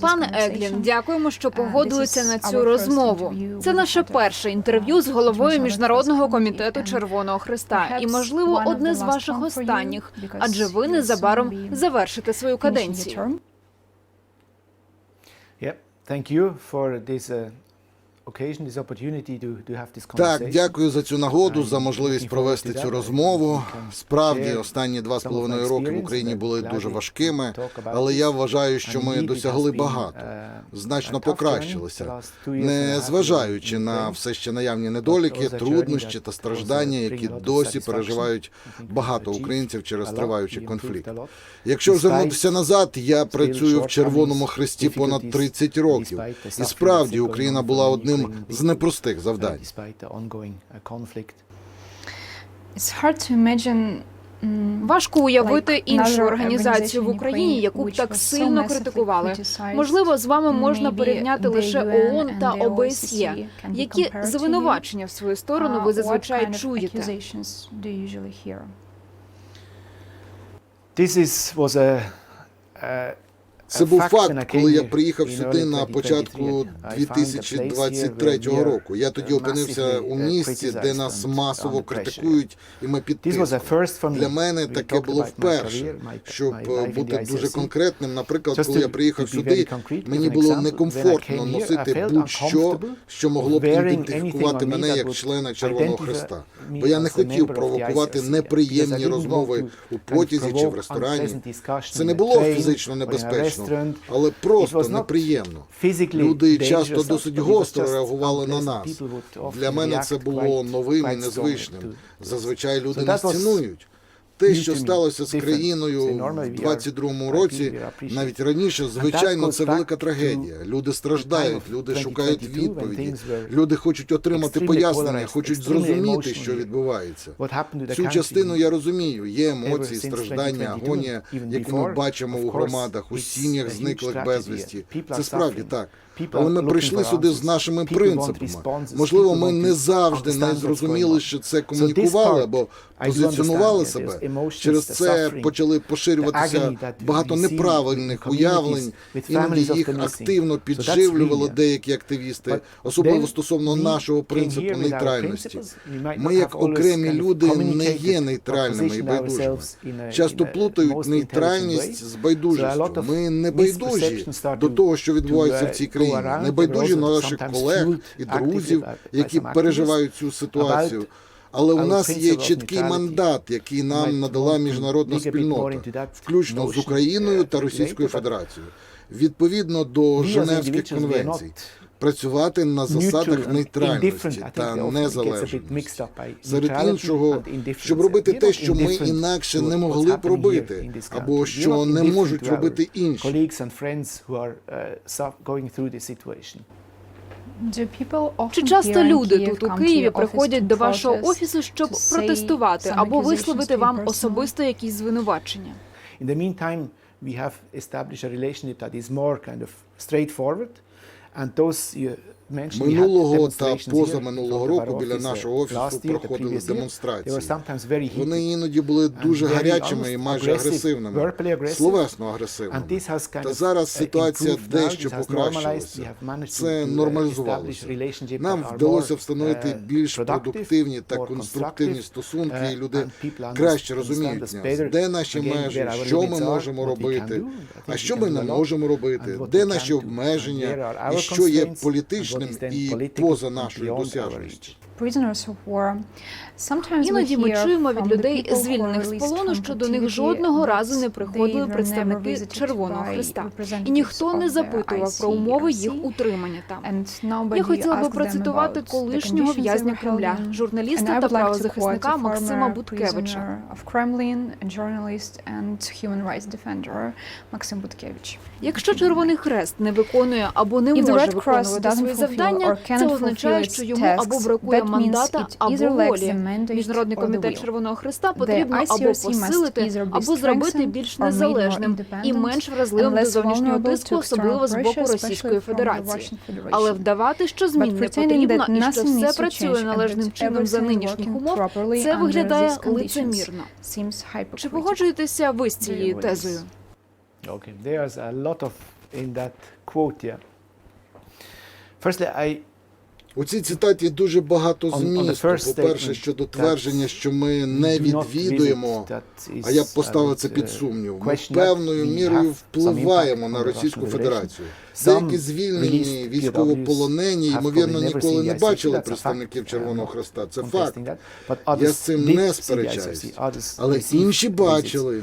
Пане Еглін, дякуємо, що погодилися на цю розмову. Це наше перше інтерв'ю з головою міжнародного комітету Червоного Христа, і можливо одне з ваших останніх, адже ви незабаром завершите свою каденцію. Thank you for this uh, так, дякую за цю нагоду, за можливість провести цю розмову. Справді, останні два з половиною роки в Україні були дуже важкими, але я вважаю, що ми досягли багато значно покращилися, не зважаючи на все ще наявні недоліки, труднощі та страждання, які досі переживають багато українців через триваючий конфлікт. Якщо звернутися назад, я працюю в Червоному Хресті понад 30 років, і справді Україна була одним з непростих завдань. It's hard to imagine Важко уявити іншу організацію в Україні, яку б так сильно критикували. Можливо, з вами можна порівняти лише ООН та ОБСЄ. Які звинувачення в свою сторону ви зазвичай чуєте? This was a це був факт, коли я приїхав сюди на початку 2023 року. Я тоді опинився у місці, де нас масово критикують, і ми під. Для мене таке було вперше. Щоб е, бути дуже конкретним, наприклад, коли я приїхав сюди, мені було некомфортно носити будь-що, що могло б ідентифікувати мене як члена Червоного Хреста. бо я не хотів провокувати неприємні розмови у потязі чи в ресторані. Це не було фізично небезпечно страшно, але просто неприємно. Люди часто досить гостро реагували на нас. Для мене це було новим і незвичним. Зазвичай люди нас цінують. Те, що сталося з країною в 22-му році, навіть раніше, звичайно, це велика трагедія. Люди страждають, люди шукають відповіді. Люди хочуть отримати пояснення, хочуть зрозуміти, що відбувається. Цю частину я розумію. Є емоції, страждання, агонія, яку ми бачимо у громадах, у сім'ях зниклих безвісті. Це справді так. Але ми прийшли сюди з нашими принципами. Можливо, ми не завжди не зрозуміли, що це комунікували або позиціонували себе. Через це почали поширюватися багато неправильних уявлень. Іноді їх активно підживлювали деякі активісти, особливо стосовно нашого принципу нейтральності. Ми, як окремі люди, не є нейтральними і байдужими. Часто плутають нейтральність з байдужістю. Ми не байдужі до того, що відбувається в цій країні. Україні, небайдужі наших колег і друзів, які переживають цю ситуацію. Але у нас є чіткий мандат, який нам надала міжнародна спільнота, включно з Україною та Російською Федерацією, відповідно до Женевських конвенцій працювати на засадах нейтральності та незалежності. серед іншого, щоб робити те, що ми інакше не могли б робити, або що не можуть робити інші. Чи часто люди тут у Києві приходять до вашого офісу, щоб протестувати або висловити вам особисто якісь звинувачення? In the meantime, we have established a relationship that is more kind of straightforward – and those Минулого та позаминулого року біля нашого офісу проходили демонстрації. Вони іноді були дуже гарячими і майже агресивними, словесно агресивними. Та зараз ситуація дещо покращилася. Це нормалізувалося. Нам вдалося встановити більш продуктивні та конструктивні стосунки, і люди краще розуміють, нас. де наші межі, що ми можемо робити, а що ми не можемо робити, де наші обмеження і що є політичні досяжним і поза нашою досяжністю. Іноді ми чуємо від людей, звільнених з полону, що до них жодного разу не приходили представники Червоного Христа, і ніхто не запитував про умови їх утримання там. Я хотіла би процитувати колишнього в'язня Кремля, журналіста та правозахисника Максима Буткевича. Максим Буткевич. Якщо Червоний Хрест не виконує або не може виконувати свої завдання, це означає, що йому або бракує мандата або волі. Міжнародний комітет Червоного Христа потрібно або посилити, або зробити більш незалежним і менш вразливим до зовнішнього тиску, особливо з боку Російської Федерації. Але вдавати, що змін не потрібно і що все працює належним чином за нинішніх умов, це виглядає лицемірно. Чи погоджуєтеся ви з цією тезою? Okay, there's a lot of in that quote. Yeah. Firstly, I у цій цитаті дуже багато змісту. По-перше, щодо твердження, що ми не відвідуємо, а я б поставив це під uh, сумнів. Ми певною мірою впливаємо на Російську Федерацію. Деякі звільнені військовополонені, ймовірно, ніколи не бачили представників. Червоного Хреста. Це факт. Я з цим не. Others Але інші бачили,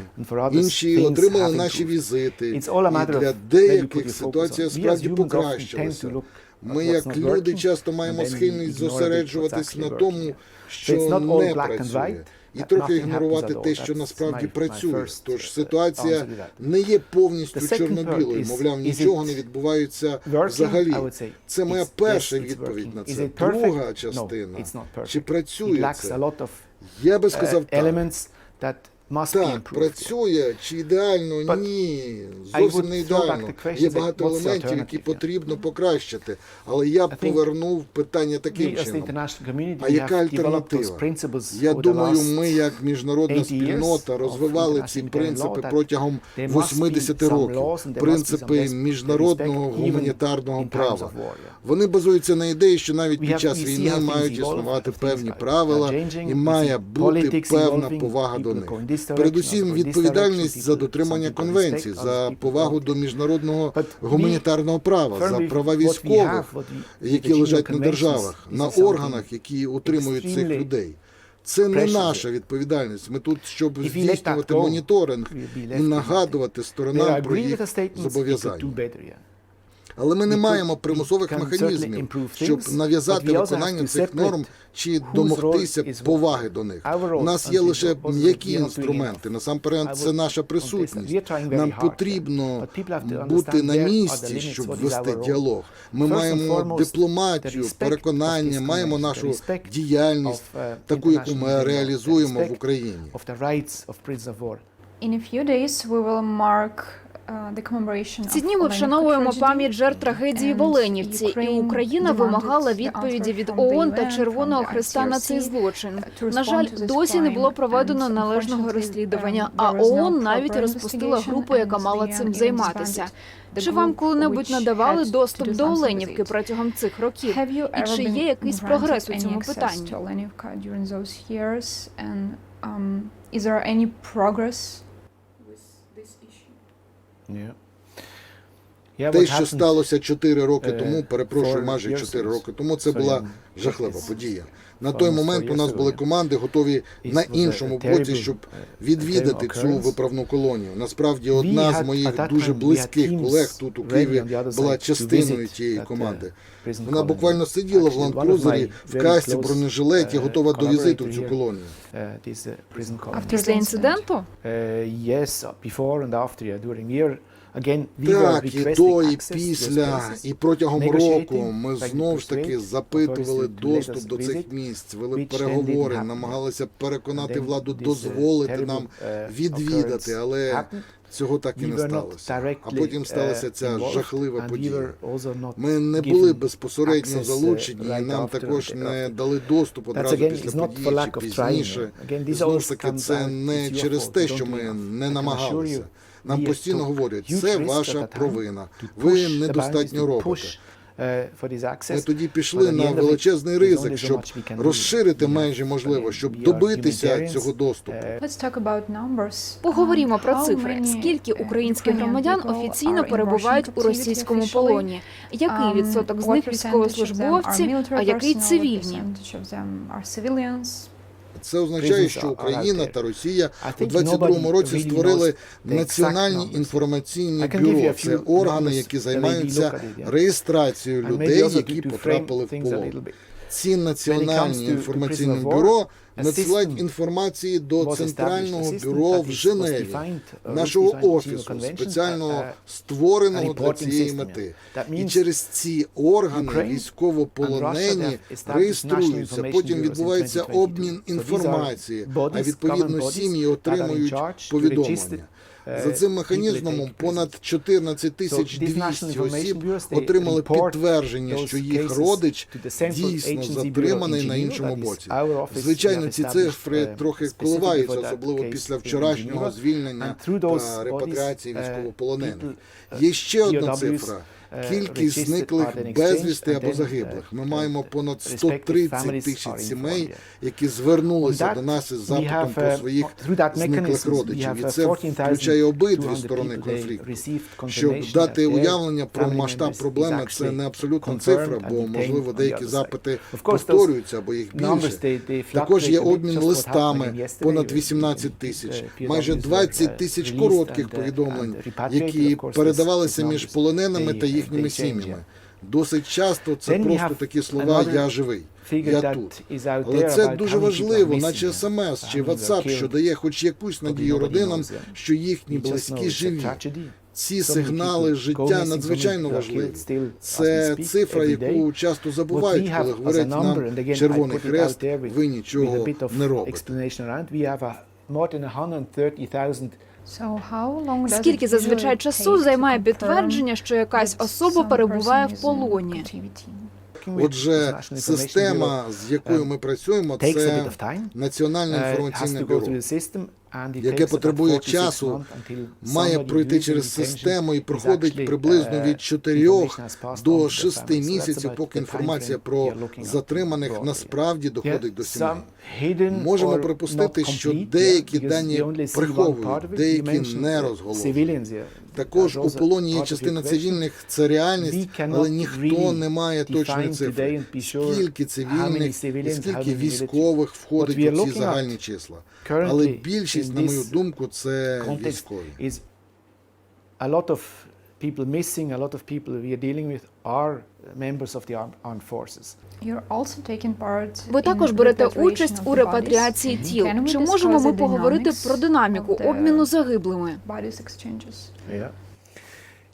інші отримали наші візити. І для деяких ситуація справді покращилася. Ми, як люди, часто маємо схильність зосереджуватись на тому, що не працює, і трохи ігнорувати те, що насправді працює. Тож uh, ситуація не є повністю чорно-білою. Мовляв, нічого не відбувається взагалі. Це моя перша відповідь на це. Друга частина. Чи працює це? Я би uh, сказав так. Так, працює чи ідеально? But Ні, зовсім не ідеально. Є багато елементів, які потрібно покращити. Але я б повернув питання таким чином. А яка альтернатива? Я думаю, ми, як міжнародна 80 years спільнота, розвивали ці принципи протягом there must be 80 some років. Принципи міжнародного гуманітарного права. Вони базуються на ідеї, що навіть під час війни мають існувати певні правила і має бути певна повага до них. Передусім, відповідальність за дотримання конвенцій, за повагу до міжнародного гуманітарного права, за права військових, які лежать на державах, на органах, які утримують цих людей. Це не наша відповідальність. Ми тут, щоб здійснювати моніторинг і нагадувати сторонам про їх зобов'язання. Але ми не маємо примусових механізмів, щоб нав'язати виконання цих норм чи домогтися поваги до них. У нас є лише м'які інструменти. Насамперед, це наша присутність. Нам потрібно бути на місці, щоб вести діалог. Ми маємо дипломатію, переконання, маємо нашу діяльність, uh, таку, яку ми реалізуємо в Україні. of the rights of prisoners of war. In a few days we will mark uh, Ці дні ми вшановуємо пам'ять жертв трагедії в Оленівці, і Україна вимагала відповіді від ООН та Червоного Христа на цей злочин. На жаль, досі не було проведено належного розслідування, а ООН навіть розпустила групу, яка мала цим займатися. Чи вам коли-небудь надавали доступ до Оленівки протягом цих років? І чи є якийсь прогрес у цьому питанні? to Olenivka during those years? And um, is there any progress with this Yeah. Yeah, Те, що сталося 4 роки е, тому, перепрошую, майже years 4 роки тому, це була жахлива подія. На той момент у нас були команди, готові на іншому боці, щоб uh, відвідати цю виправну колонію. Насправді, одна з моїх дуже близьких колег тут у Києві була частиною тієї uh, команди. Вона буквально сиділа в ландкрузері в касті, бронежилеті, uh, готова до візиту в цю колонію. uh, uh. After Після the incident. інциденту? Uh, yes, uh, before and after, during year. Так, і до, і після, і протягом року ми знову ж таки запитували доступ до цих місць, вели переговори, намагалися переконати владу uh, дозволити нам uh, відвідати, але цього так і не сталося. А потім сталася uh, ця жахлива подія. Ми не були безпосередньо uh, залучені, і нам також не дали доступ одразу після події чи пізніше. Ж таки, це не через те, що ми не намагалися. Нам постійно говорять, це ваша провина. Ви недостатньо робите. access. Ми тоді пішли на величезний ризик, щоб розширити межі можливо, щоб добитися цього доступу. about numbers. Поговоримо про цифри. Скільки українських громадян офіційно перебувають у російському полоні? Який Um, відсоток з них військовослужбовці, а який цивільні? Це означає, що Україна та Росія у think 22-му nobody році створили національні інформаційні бюро. Це органи, які займаються реєстрацією людей, які потрапили в полон. Ці національні інформаційні бюро надсилають інформації до центрального бюро в Женеві, uh, нашого офісу, спеціально uh, створеного для цієї мети. І через ці органи Ukraine and Russia за цим механізмом понад 14 тисяч 200 осіб отримали підтвердження, що їх родич дійсно затриманий на іншому боці. Звичайно, ці цифри трохи коливаються, особливо після вчорашнього звільнення та репатріації військовополонених. Є ще одна цифра кількість зниклих безвісти або загиблих. Ми маємо понад 130 тисяч сімей, які звернулися до нас із запитом про своїх зниклих родичів. І це включає обидві сторони конфлікту. Щоб дати уявлення про масштаб проблеми, це не абсолютна цифра, бо можливо деякі запити повторюються або їх більше. Також є обмін листами, понад 18 тисяч, майже 20 тисяч коротких повідомлень, які передавалися між полоненими та їхніми сім'ями. Досить часто це просто такі слова Я живий, я тут. Але це дуже важливо, наче смс чи WhatsApp, що дає хоч якусь надію родинам, що їхні близькі живі. Ці сигнали життя надзвичайно важливі. Це цифра, яку часто забувають, коли говорять нам червоний хрест. Ви нічого не робите. Скільки зазвичай часу займає підтвердження, що якась особа перебуває в полоні? Отже, система, з якою um, ми працюємо, це національне uh, інформаційне бюро яке потребує часу, має пройти через систему і проходить приблизно від 4 до 6 місяців, поки інформація про затриманих насправді доходить до сім'ї. Можемо припустити, що деякі дані приховують, деякі не розголошують. Також у полоні є частина цивільних, це реальність, але ніхто не має точної цифри. Скільки цивільних, і скільки військових входить у ці загальні числа? Але більшість, на мою думку, це військові people missing, a lot of people we are dealing with are members of the armed forces. Ви також берете участь у репатріації тіл. Чи можемо ми поговорити про динаміку обміну загиблими? Yeah.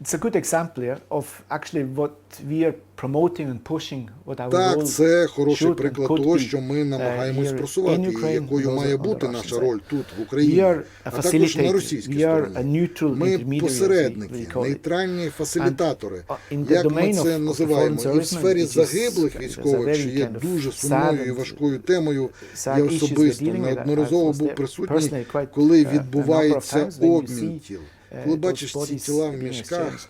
Це a good example of actually what we are promoting and pushing what our Так, це хороший приклад того, що ми намагаємось просувати, і якою має бути наша роль тут в Україні, а також на російській стороні. Ми посередники, нейтральні фасилітатори. Як ми це називаємо, і в сфері загиблих військових, що є дуже сумною і важкою темою, я особисто неодноразово був присутній, коли відбувається обмін тіл. Коли бачиш ці тіла в мішках,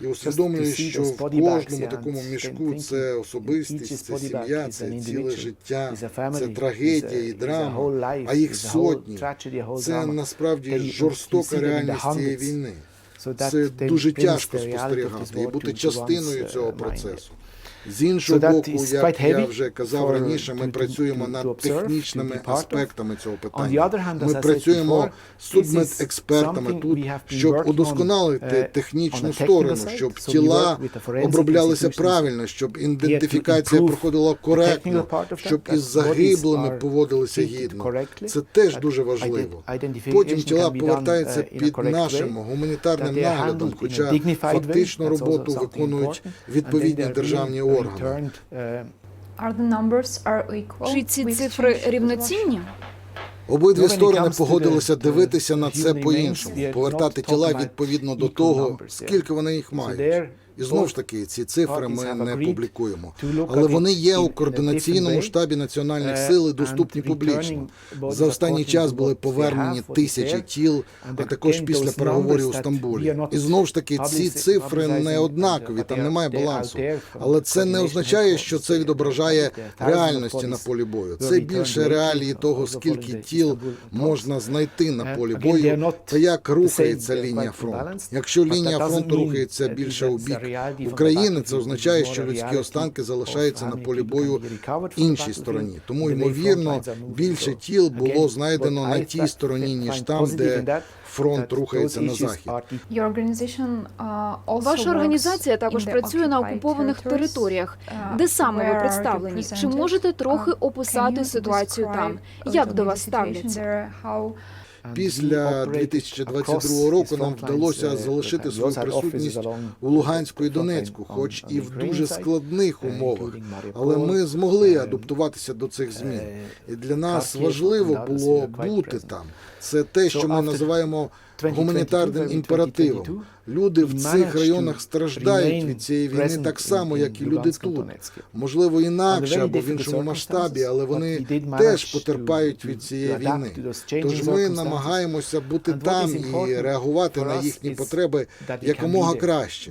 і усвідомлюєш, що в кожному такому мішку це особистість, це сім'я, це ціле життя, це трагедія і драма, а їх сотні. Це насправді жорстока реальність цієї війни. Це дуже тяжко спостерігати і бути частиною цього процесу. З іншого боку, як я вже казав раніше, ми працюємо над технічними аспектами цього питання. Ми працюємо з судмедекспертами тут, щоб удосконалити технічну сторону, щоб тіла оброблялися правильно, щоб ідентифікація проходила коректно, щоб із загиблими поводилися гідно. Це теж дуже важливо. Потім тіла повертаються під нашим гуманітарним наглядом, хоча фактично роботу виконують відповідні державні органи органу. Чи ці цифри рівноцінні? Обидві сторони погодилися дивитися на це по іншому, повертати тіла відповідно до того, скільки вони їх мають. І знову ж таки, ці цифри ми не публікуємо, але вони є у координаційному штабі національних сил і доступні публічно. За останній час були повернені тисячі тіл, а також після переговорів у Стамбулі. І знову ж таки, ці цифри не однакові, там немає балансу. Але це не означає, що це відображає реальності на полі бою. Це більше реалії того, скільки тіл можна знайти на полі бою, та як рухається лінія фронту. Якщо лінія фронту рухається більше у бік України, це означає, що людські останки залишаються на полі бою іншій стороні. Тому ймовірно, більше тіл було знайдено на тій стороні, ніж там, де фронт рухається на захід. Ваша організація також працює на окупованих територіях, де саме ви представлені. Чи можете трохи описати ситуацію там? Як до вас ставляться? Після operated 2022 across року нам вдалося uh, залишити свою присутність у Луганську і Донецьку, хоч і в дуже складних uh, умовах. Але ми змогли uh, адаптуватися до цих змін. uh, І для нас важливо було бути там. Це те, що ми називаємо гуманітарним імперативом. Люди в цих районах страждають від цієї війни так само, як і люди тут. Можливо, інакше або в іншому масштабі, але вони теж потерпають від цієї війни. Тож ми намагаємося бути там і реагувати на їхні потреби якомога краще.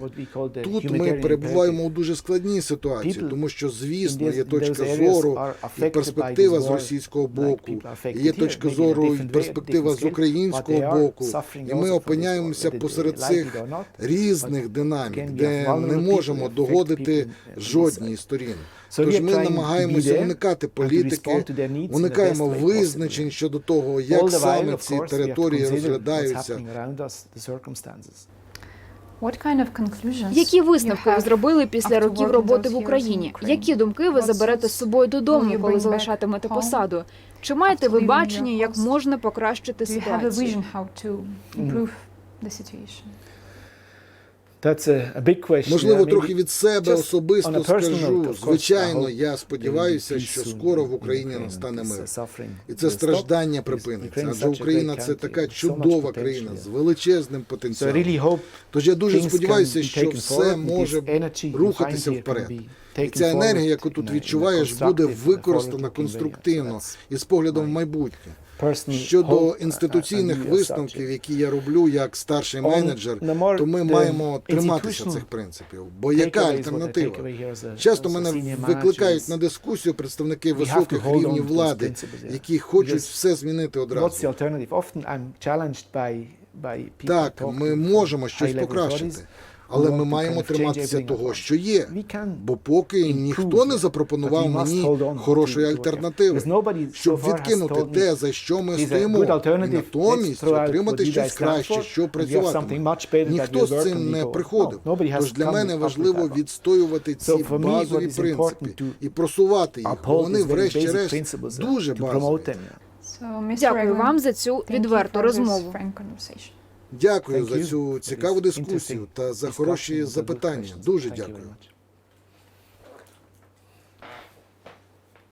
Тут ми перебуваємо у дуже складній ситуації, тому що, звісно, є точка зору і перспектива з російського боку, є точка зору і перспектива з українського боку, і ми опиняємося посеред цих різних динамік, де не можемо догодити жодній сторін. Тож ми намагаємося уникати політики, уникаємо визначень щодо того, як саме ці території розглядаються. What kind of conclusions Які you висновки ви зробили після років роботи в Україні? Які думки ви заберете з собою додому, коли залишатимете посаду? Чи маєте ви бачення, як можна покращити ситуацію? Можливо, трохи від себе особисто скажу. Звичайно, я сподіваюся, що скоро в Україні настане мир. І це страждання припиниться. Адже Україна це така чудова країна з величезним потенціалом. Тож я дуже сподіваюся, що все може рухатися вперед. І ця енергія, яку тут відчуваєш, буде використана конструктивно і з поглядом в майбутнє. Щодо uh, інституційних висновків, які я роблю як старший менеджер, то ми маємо триматися цих принципів. Бо яка альтернатива? Часто мене викликають на дискусію представники високих рівнів влади, які хочуть все змінити одразу. Так, ми можемо щось покращити, але ми маємо триматися того, що є. Бо поки ніхто не запропонував мені хорошої альтернативи, щоб відкинути те, за що ми стоїмо, і натомість отримати щось краще, що працюватиме. Ніхто з цим не приходив. Тож для мене важливо відстоювати ці базові принципи і просувати їх, бо вони, врешті-решт, uh, дуже базові. Дякую вам за цю відверту розмову. Дякую за цю цікаву дискусію та за хороші запитання. Дуже дякую.